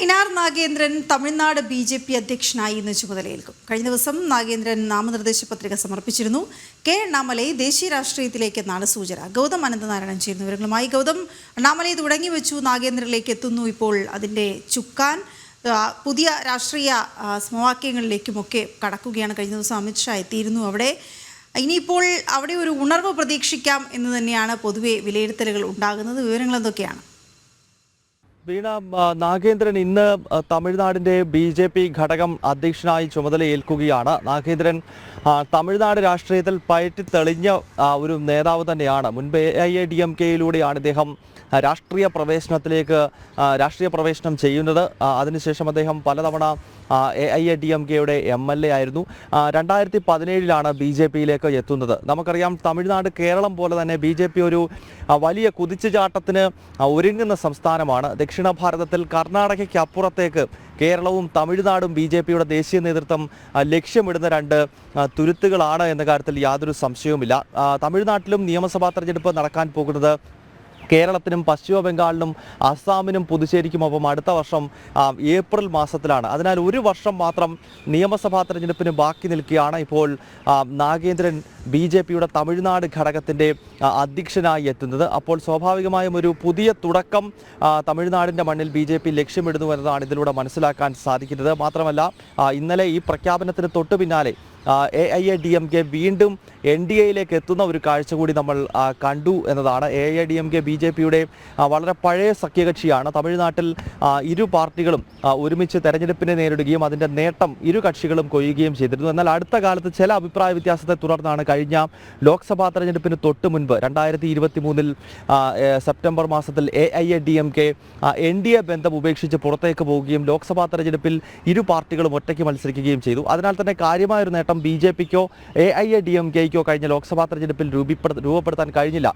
Nainar Nagendran Tamil Nadu B J P അധ്യക്ഷനായി ഇന്ന് ചുമതലയേൽക്കും. കഴിഞ്ഞ ദിവസം നാഗേന്ദ്രൻ നാമനിർദ്ദേശ പത്രിക സമർപ്പിച്ചിരുന്നു. കെ അണ്ണാമലൈ ദേശീയ രാഷ്ട്രീയത്തിലേക്ക് എന്നാണ് സൂചന. ഗൗതം അനന്തനാരായണൻ ചേരുന്നു വിവരങ്ങളുമായി. ഗൗതം അണ്ണാമലൈ തുടങ്ങി വെച്ചു നാഗേന്ദ്രനിലേക്ക് എത്തുന്നു ഇപ്പോൾ അതിന്റെ ചുക്കാൻ. പുതിയ രാഷ്ട്രീയ സമവാക്യങ്ങളിലേക്കുമൊക്കെ കടക്കുകയാണ്. കഴിഞ്ഞ ദിവസം അമിത്ഷാ എത്തിയിരുന്നു അവിടെ. ഇനിയിപ്പോൾ അവിടെ ഒരു ഉണർവ് പ്രതീക്ഷിക്കാം എന്ന് തന്നെയാണ് പൊതുവെ വിലയിരുത്തലുകൾ ഉണ്ടാകുന്നത്. വിവരങ്ങൾ എന്തൊക്കെയാണ്? വീണ നാഗേന്ദ്രൻ ഇന്ന് തമിഴ്നാടിന്റെ ബി ജെ പി ഘടകം അധ്യക്ഷനായി ചുമതലയേൽക്കുകയാണ്. നാഗേന്ദ്രൻ തമിഴ്നാട് രാഷ്ട്രീയത്തിൽ പയറ്റി തെളിഞ്ഞ ഒരു നേതാവ് തന്നെയാണ്. മുൻപ് A I A D M കെയിലൂടെയാണ് ഇദ്ദേഹം രാഷ്ട്രീയ പ്രവേശനത്തിലേക്ക് രാഷ്ട്രീയ പ്രവേശനം ചെയ്യുന്നത്. അതിനുശേഷം അദ്ദേഹം പലതവണ A I A D M കെയുടെ എം എൽ എ ആയിരുന്നു. രണ്ടായിരത്തി പതിനേഴിലാണ് ബി ജെ പിയിലേക്ക് എത്തുന്നത്. നമുക്കറിയാം തമിഴ്നാട് കേരളം പോലെ തന്നെ ബി ജെ പി ഒരു വലിയ കുതിച്ചുചാട്ടത്തിന് ഒരുങ്ങുന്ന സംസ്ഥാനമാണ്. ദക്ഷിണ ഭാരതത്തിൽ കർണാടകയ്ക്ക് അപ്പുറത്തേക്ക് കേരളവും തമിഴ്നാടും ബി ജെ പിയുടെ ദേശീയ നേതൃത്വം ലക്ഷ്യമിടുന്ന രണ്ട് തുരുത്തുകളാണ് എന്ന കാര്യത്തിൽ യാതൊരു സംശയവുമില്ല. തമിഴ്നാട്ടിലും നിയമസഭാ തെരഞ്ഞെടുപ്പ് നടക്കാൻ പോകുന്നത് കേരളത്തിനും പശ്ചിമ ബംഗാളിനും അസ്സാമിനും പുതുച്ചേരിക്കുമൊപ്പം അടുത്ത വർഷം ഏപ്രിൽ മാസത്തിലാണ്. അതിനാൽ ഒരു വർഷം മാത്രം നിയമസഭാ തെരഞ്ഞെടുപ്പിന് ബാക്കി നിൽക്കുകയാണ് ഇപ്പോൾ നാഗേന്ദ്രൻ ബി ജെ പിയുടെ തമിഴ്നാട് ഘടകത്തിന്റെ അധ്യക്ഷനായി എത്തുന്നത്. അപ്പോൾ സ്വാഭാവികമായും ഒരു പുതിയ തുടക്കം തമിഴ്നാടിന്റെ മണ്ണിൽ ബി ജെ പി ലക്ഷ്യമിടുന്നു എന്നതാണ് ഇതിലൂടെ മനസ്സിലാക്കാൻ സാധിക്കുന്നത്. മാത്രമല്ല ഇന്നലെ ഈ പ്രഖ്യാപനത്തിന് തൊട്ടു പിന്നാലെ A I A D M K വീണ്ടും എൻ ഡി എയിലേക്ക് എത്തുന്ന ഒരു കാഴ്ച കൂടി നമ്മൾ കണ്ടു എന്നതാണ്. A I D M K B J പിയുടെ വളരെ പഴയ സഖ്യകക്ഷിയാണ്. തമിഴ്നാട്ടിൽ ഇരു പാർട്ടികളും ഒരുമിച്ച് തെരഞ്ഞെടുപ്പിനെ നേരിടുകയും അതിന്റെ നേട്ടം ഇരു കക്ഷികളും കൊയ്യുകയും ചെയ്തിരുന്നു. എന്നാൽ അടുത്ത കാലത്ത് ചില അഭിപ്രായ വ്യത്യാസത്തെ തുടർന്നാണ് കഴിഞ്ഞ ലോക്സഭാ തെരഞ്ഞെടുപ്പിന് തൊട്ട് മുൻപ് രണ്ടായിരത്തി ഇരുപത്തി മൂന്നിൽ സെപ്റ്റംബർ മാസത്തിൽ A I A D M K N D A ബന്ധം ഉപേക്ഷിച്ച് പുറത്തേക്ക് പോവുകയും ലോക്സഭാ തെരഞ്ഞെടുപ്പിൽ ഇരു പാർട്ടികളും ഒറ്റയ്ക്ക് മത്സരിക്കുകയും ചെയ്തു. അതിനാൽ തന്നെ കാര്യമായ ഒരു നേട്ടം B J pico A I A D M Kaico കഴിഞ്ഞ ലോക്സഭാ തെരഞ്ഞെടുപ്പിൽ രൂപപ്പെടുത്ത രൂപപ്പെടുത്താൻ കഴിഞ്ഞില്ല.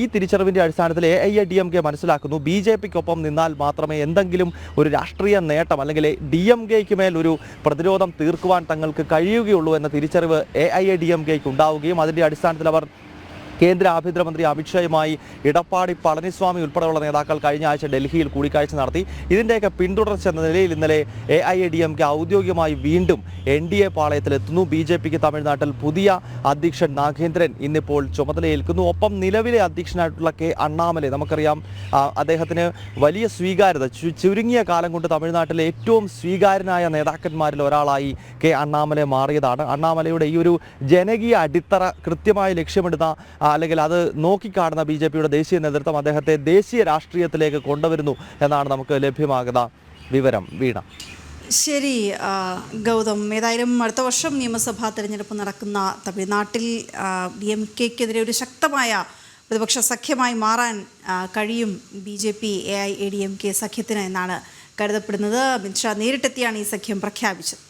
ഈ തിരിച്ചറിവിന്റെ അടിസ്ഥാനത്തിൽ A I A D M K മനസ്സിലാക്കുന്നു. ബി ജെ പിക്കൊപ്പം നിന്നാൽ മാത്രമേ എന്തെങ്കിലും ഒരു രാഷ്ട്രീയ നേട്ടം അല്ലെങ്കിൽ ഡി എം കെയ്ക്ക് മേൽ ഒരു പ്രതിരോധം തീർക്കുവാൻ തങ്ങൾക്ക് കഴിയുകയുള്ളൂ എന്ന തിരിച്ചറിവ് A I A D M cake ഉണ്ടാവുകയും അതിന്റെ അടിസ്ഥാനത്തിൽ അവർ കേന്ദ്ര ആഭ്യന്തരമന്ത്രി അമിത്ഷായുമായി ഇടപ്പാടി പളനിസ്വാമി ഉൾപ്പെടെയുള്ള നേതാക്കൾ കഴിഞ്ഞ ആഴ്ച ഡൽഹിയിൽ കൂടിക്കാഴ്ച നടത്തി. ഇതിന്റെയൊക്കെ പിന്തുടർച്ച എന്ന നിലയിൽ ഇന്നലെ A I A D M K ഔദ്യോഗികമായി വീണ്ടും എൻ ഡി എ പാളയത്തിലെത്തുന്നു. ബി ജെ പിക്ക് തമിഴ്നാട്ടിൽ പുതിയ അധ്യക്ഷൻ നാഗേന്ദ്രൻ ഇന്നിപ്പോൾ ചുമതലയേൽക്കുന്നു. ഒപ്പം നിലവിലെ അധ്യക്ഷനായിട്ടുള്ള കെ അണ്ണാമലെ നമുക്കറിയാം അദ്ദേഹത്തിന് വലിയ സ്വീകാര്യത ചുരുങ്ങിയ കാലം കൊണ്ട് തമിഴ്നാട്ടിലെ ഏറ്റവും സ്വീകാര്യനായ നേതാക്കന്മാരിൽ ഒരാളായി കെ അണ്ണാമലെ മാറിയതാണ്. അണ്ണാമലയുടെ ഈ ഒരു ജനകീയ അടിത്തറ കൃത്യമായി ലക്ഷ്യമിടുന്ന അല്ലെങ്കിൽ അത് നോക്കിക്കാണുന്ന ബി ജെ പിയുടെ ദേശീയ നേതൃത്വം അദ്ദേഹത്തെ ദേശീയ രാഷ്ട്രീയത്തിലേക്ക് കൊണ്ടുവരുന്നു എന്നാണ് നമുക്ക് ലഭ്യമാകുന്ന വിവരം. വീണ. ശരി ഗൗതം ഏതായാലും അടുത്ത വർഷം നിയമസഭാ തെരഞ്ഞെടുപ്പ് നടക്കുന്ന തമിഴ്നാട്ടിൽ ഡി എം കെക്കെതിരെ ഒരു ശക്തമായ പ്രതിപക്ഷ സഖ്യമായി മാറാൻ കഴിയും B J P A I A D M K സഖ്യത്തിന് എന്നാണ് കരുതപ്പെടുന്നത്. അമിത്ഷാ നേരിട്ടെത്തിയാണ് ഈ സഖ്യം പ്രഖ്യാപിച്ചത്.